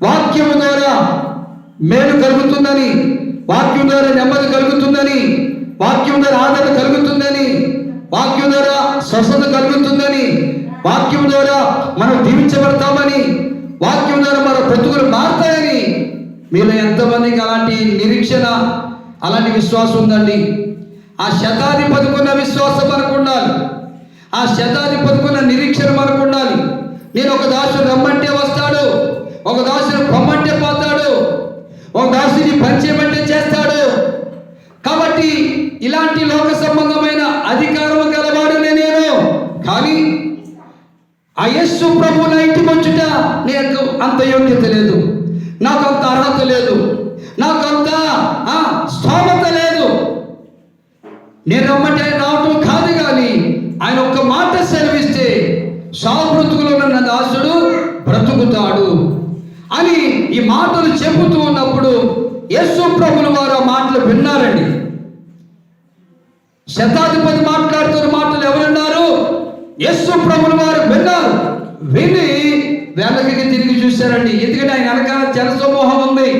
వాక్యము ద్వారా మేలు కలుగుతుందని వాక్యం ద్వారా నెమ్మది కలుగుతుందని వాక్యం ద్వారా ఆదరణ కలుగుతుందని వాక్యం ద్వారా స్వస్థత కలుగుతుందని వాక్యం ద్వారా మనం దీవించబడతామని వాక్యం ద్వారా మన బ్రతుకులు మారుతాయని మీలో ఎంతమందికి అలాంటి నిరీక్షణ అలాంటి విశ్వాసం ఉందండి? ఆ శతాధిపతికున్న విశ్వాసం మనకు ఉండాలి. ఆ శతాధిపతికున్న నిరీక్షణ నేను ఒక దాసుడు రమ్మంటే వస్తాడు ఒక దాసుడు పొమ్మంటే పోతాడు ఒక దాసుని పరిచయమంటే చేస్తాడు. కాబట్టి ఇలాంటి లోక సంబంధమైన అధికారం గలవాడునే నేను. కానీ ఆ యస్సు ఇంటి నా ఇంటికి వచ్చుట అంత యోగ్యత లేదు నాకు అంత అర్హత లేదు నాకు అంత ఆ, స్తోమత లేదు. నేను రమ్మంటే ఆయన రావటం కాదు కానీ ఆయన ఒక్క మాట సెలవిస్తే సావు దాసుడు బ్రతుకుతాడు అని ఈ మాటలు చెబుతూ ఉన్నప్పుడు యేసు ప్రభులు వారు ఆ మాటలు విన్నారండి. శతాధిపతి మాట్లాడుతున్న మాటలు ఎవరున్నారు? యేసు ప్రభులు వారు విన్నారు. విని వెనకకి తిరిగి చూశారండి. ఎందుకంటే ఆయన వెనకాల జనసమూహం ఉంది.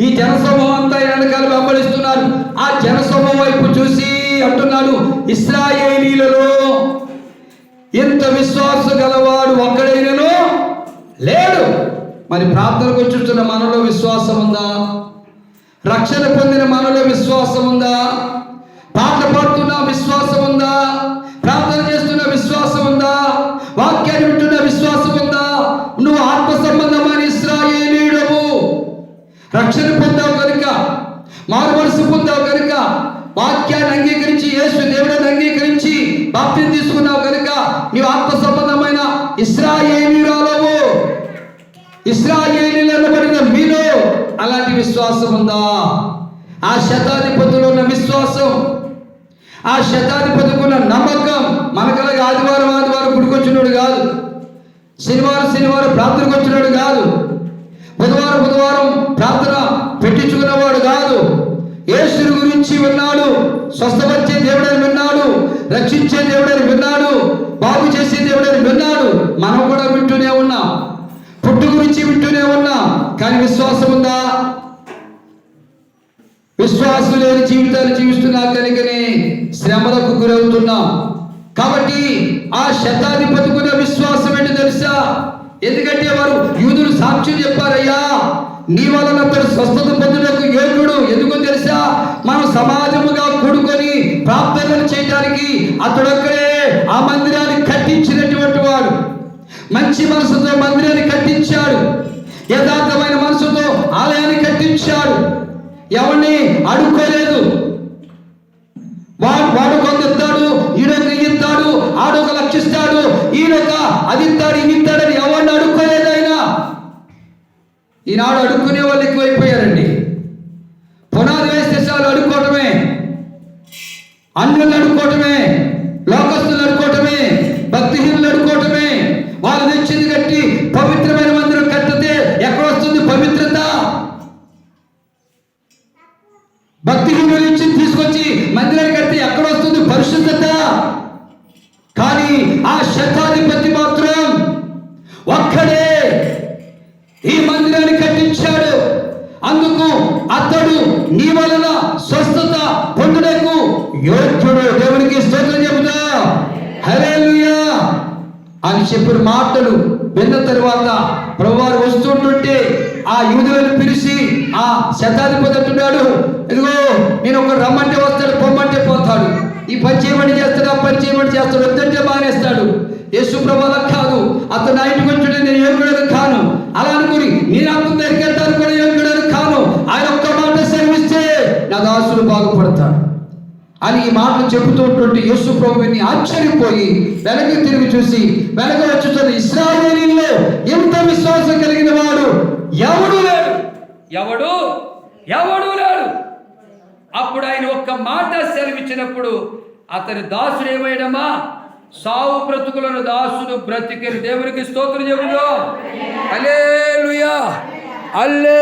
ఈ జనసమూహం అంతా ఆయన వెనకాల వెంబడిస్తున్నారు. ఆ జనసమూహం వైపు చూసి అంటున్నాడు ఇస్రాయేలీలలో ఇంత విశ్వాస గలవాడు ఒక్కడైనను లేడు. మరి ప్రార్థనకు వచ్చుతున్న మనలో విశ్వాసం ఉందా? రక్షణ పొందిన మనలో విశ్వాసం ఉందా? పాటలు పాడుతున్న విశ్వాసం ఉందా? ప్రార్థన చేస్తున్న విశ్వాసం ఉందా? వాక్యాన్ని వింటున్న విశ్వాసం ఉందా? నువ్వు ఆత్మ సంబంధమైన ఇస్రాయేలీడవు. రక్షణ పొందావు కనుక మారు మనసు పొందావు కనుక వాక్యాన్ని అంగీకరించి యేసు దేవుడిని అంగీకరించి ఇస్రాయేలీలు అనబడిన మీలో అలాంటి విశ్వాసం ఉందా? ఆ శతాధిపతులు ఉన్న విశ్వాసం ఆ శతాధిపతికి ఉన్న నమ్మకం మనకలాగ ఆదివారం ఆదివారం గుడికొచ్చినోడు కాదు శనివారం శనివారం ప్రార్థనకు వచ్చినాడు కాదు బుధవారం బుధవారం ప్రార్థన పెట్టించుకున్నవాడు కాదు. యేసుని గురించి విన్నాడు స్వస్థపరిచే దేవుడని విన్నాడు రక్షించే దేవుడని విన్నాడు బాగు చేసే దేవుడని విన్నాడు మనం కూడా వింటూనే ఉన్నాం పుట్టు గురించి వింటూనే ఉన్నా కానీ విశ్వాసం ఉందా? విశ్వాసం లేని జీవితాలు జీవిస్తున్నా కనుకనే శ్రమలకు గురవుతున్నాం. కాబట్టి ఆ శతాధిపతికున్న విశ్వాసం ఏంటి తెలుసా? ఎందుకంటే వారు యూదులు సాక్ష్యం చెప్పారయ్యా నీ వలన అతడు స్వస్థత పొందుటకు యోగ్యుడు. ఎందుకు తెలుసా? మనం సమాజముగా కూడుకొని ప్రార్థనలు చేయడానికి అతడొక్కడే ఆ మందిరాన్ని కట్టించినటువంటి వాడు. మంచి మనసుతో మందిరాన్ని కట్టి ఎవరిని అడుక్కోలేదు. వాడు వాడు కొంత ఇస్తాడు ఈడొక ఇస్తాడు ఆడొక లక్షిస్తాడు ఈడొక అది ఇస్తాడు ఇది ఇస్తాడని ఎవరిని అడుక్కోలేదు ఆయన. ఈనాడు అడుక్కునే వాళ్ళు ఎక్కువైపోయారండి. పునాది వేస్తే చాలు అడుక్కోవటమే అన్నులు అడుక్కోవటమే లోకస్తులు అడుక్కోవటమే భక్తిహీనులు అడుక్కోవటమే వాళ్ళ భక్తిహీనులు నుంచి తీసుకొచ్చి మందిరానికి కడితే ఎక్కడ వస్తుంది? పరిశుద్ధత. కానీ ఆ శతాధిపతి మాత్రం ఒక్కడే ఈ మందిరాన్ని కట్టించాడు. అందుకు అతడు నీ వలన స్వస్థత పొందుటకు యోగ్యుడు. దేవునికి స్తోత్రం చెబుతా. హరే అని చెప్పిన మాటలు విన్న తర్వాత ప్రభువారు వస్తుంటుంటే ఆ యూదులను పిలిచి ఆ శతాధిపతి అంటున్నాడు ఇదిగో నేను ఒక రమ్మంటే వస్తాడు పొమ్మంటే పోతాడు. ఈ పని చేయమని చేస్తాడు ఆ పని చేయమని చేస్తాడు. వద్దంటే మానేస్తాడు. యేసు ప్రభు కాదు. అతను నా ఇంటికి వచ్చుంటే నేను యోగ్యుడని కాను. అలా అనుకుని నేను అతని దగ్గరికి వెళ్తాను కూడా యోగ్యుడని కాను. ఆయన ఒక్క మాట సెలవిస్తే నా దాసులు బాగుపడతాడు. అని ఈ మాటలు చెబుతున్నటువంటి యేసు ప్రభుని ఆశ్చర్యపోయి వెనక్కి తిరిగి చూసి వెనక వచ్చుతున్న ఇస్రాయేలీలో ఎంత విశ్వాసం కలిగిన వాడు? ఎవడు లేడు. ఎవడు? ఎవడు? అప్పుడు ఆయన ఒక్క మాట సెలవిచ్చినప్పుడు అతని దాసుడు ఏమైనమా సావు బ్రతుకులను దాసుడు బ్రతికిన దేవునికి స్తోత్రం చెబుదాం. అల్లే అల్లే